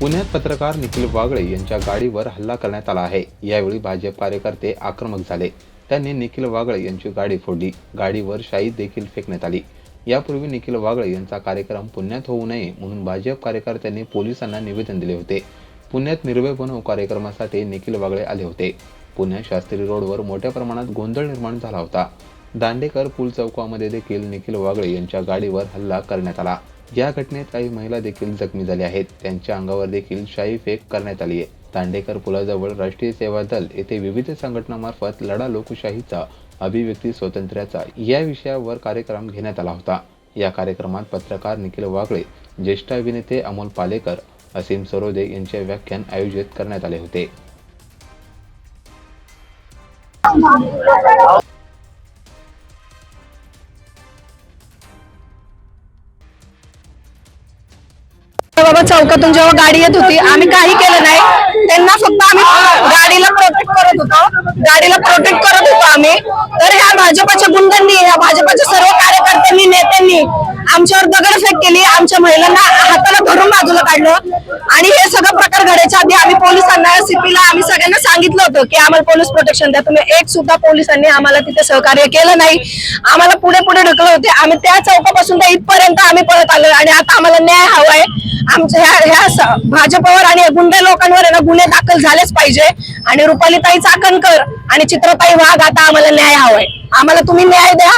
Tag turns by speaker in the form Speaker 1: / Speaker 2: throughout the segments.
Speaker 1: पुण्यात पत्रकार निखिल वागळे यांच्या गाडीवर हल्ला करण्यात आला आहे. यावेळी भाजप कार्यकर्ते आक्रमक झाले. त्यांनी निखिल वागळे यांची गाडी फोडली. गाडीवर शाई देखील फेकण्यात आली. यापूर्वी निखिल वागळे यांचा कार्यक्रम पुण्यात होऊ नये म्हणून भाजप कार्यकर्त्यांनी पोलिसांना निवेदन दिले होते. पुण्यात निर्भय बनव कार्यक्रमासाठी निखिल वागळे आले होते. पुण्यात शास्त्री रोडवर मोठ्या प्रमाणात गोंधळ निर्माण झाला होता. दांडेकर पूल चौकामध्ये देखील निखिल वागळे यांच्या गाडीवर हल्ला करण्यात आला. या घटनेत काही महिला देखील जखमी झाल्या आहेत. त्यांच्या अंगावर देखील शाई फेक करण्यात आली आहे दांडेकर पुलाजवळ राष्ट्रीय सेवा दल येथे विविध संघटनामार्फत लढा लोकशाहीचा अभिव्यक्ती स्वातंत्र्याचा या विषयावर कार्यक्रम घेण्यात आला होता. या कार्यक्रमात पत्रकार निखिल वागळे ज्येष्ठ अभिनेते अमोल पालेकर असीम सरोदे यांचे व्याख्यान आयोजित करण्यात आले होते.
Speaker 2: चौकातून जेव्हा गाडी येत होती आम्ही काही केलं नाही. त्यांना फक्त आम्ही गाडीला प्रोटेक्ट करत होतो. गाडीला प्रोटेक्ट करत होतो आम्ही. तर ह्या भाजपाच्या गुंडांनी ह्या भाजपाच्या सर्व कार्यकर्त्यांनी नेत्यांनी आमच्यावर दगडफेक केली आमच्या महिलांना हाताला धरून बाजूला काढलं. आणि हे सगळं प्रकार घडायच्या आधी आम्ही पोलिसांना सीपीला आम्ही सगळ्यांना सांगितलं होतं की आम्हाला पोलीस प्रोटेक्शन द्या. तुम्ही एक सुद्धा पोलिसांनी आम्हाला तिथे सहकार्य केलं नाही. आम्हाला पुढे पुढे ढकलत होते. आम्ही त्या चौकापासून त्या इथपर्यंत आम्ही पळत आलो आणि आता आम्हाला न्याय हवाय आमच्या ह्या ह्या भाजपवर आणि गुंडे लोकांवर ना गुन्हे दाखल झालेच पाहिजे. आणि रुपालीताई चाकणकर आणि चित्रताई वाघ आता आम्हाला न्याय हवाय आम्हाला तुम्ही न्याय द्या.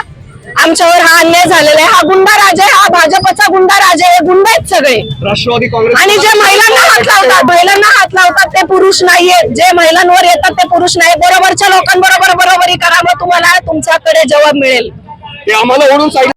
Speaker 2: आमच्यावर हा अन्याय झालेला आहे. हा गुंडा राज आहे हा भाजपचा गुंडा राज आहे. हे गुंड आहेत सगळे.
Speaker 3: राष्ट्रवादी काँग्रेस
Speaker 2: आणि जे महिलांना हात लावतात महिलांना हात लावतात ते पुरुष नाहीये. जे महिलांवर येतात ते पुरुष नाही बरोबरच्या लोकांबरोबर बरोबरी करा मग तुम्हाला तुमच्याकडे जबाब मिळेल.
Speaker 3: ते आम्हाला ओढून side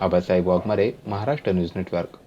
Speaker 1: Aabasaheb Waghmare Maharashtra news network.